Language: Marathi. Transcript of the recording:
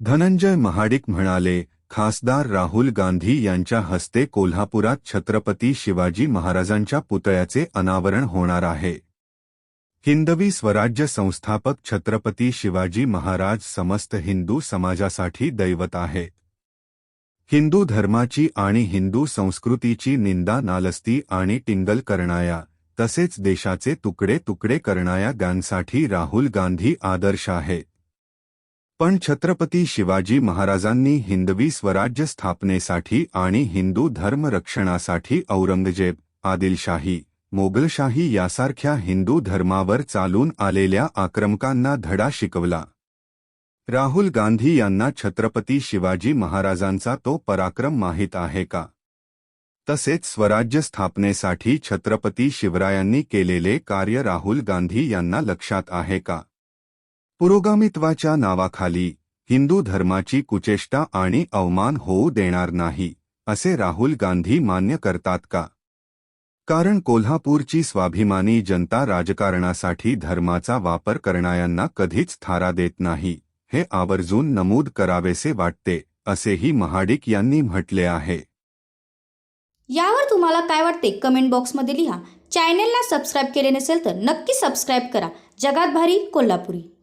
धनंजय महाडिक म्हणाले खासदार राहुल गांधी यांच्या हस्ते कोल्हापुरात छत्रपती शिवाजी महाराजांच्या पुतळ्याचे अनावरण होणार आहे. हिंदवी स्वराज्य संस्थापक छत्रपती शिवाजी महाराज समस्त हिंदू समाजासाठी दैवत आहे. हिंदू धर्माची आणि हिंदू संस्कृतीची निंदा नालस्ती आणि टिंगल करणाया तसेच देशाचे तुकडे तुकडे करणाया गांसाठी राहुल गांधी आदर्श आहेत पण छत्रपती शिवाजी महाराजांनी हिंदवी स्वराज्य स्थापनेसाठी आणि हिंदू धर्म रक्षणासाठी औरंगजेब आदिलशाही मोगलशाही यासारख्या हिंदू धर्मावर चालून आलेल्या आक्रमकांना धडा शिकवला. राहुल गांधी यांना छत्रपती शिवाजी महाराजांचा तो पराक्रम माहीत आहे का? तसेच स्वराज्य स्थापनेसाठी छत्रपती शिवरायांनी केलेले कार्य राहुल गांधी यांना लक्षात आहे का? पुरोगामित्वाच्या नावाखाली हिंदू धर्माची कुचेष्टा आणि अवमान होऊ देणार नाही असे राहुल गांधी मान्य करतात का? कारण कोल्हापूरची स्वाभिमानी जनता राजकारणासाठी धर्माचा वापर करणाऱ्यांना कधीच थारा देत नाही हे आवर्जून नमूद करावेसे वाटते असेही महाडिक यांनी म्हटले आहे. यावर तुम्हाला काय वाटते कमेंट बॉक्समध्ये लिहा. चॅनेलला सबस्क्राईब केले नसेल तर नक्की सबस्क्राईब करा. जगात भारी कोल्हापुरी.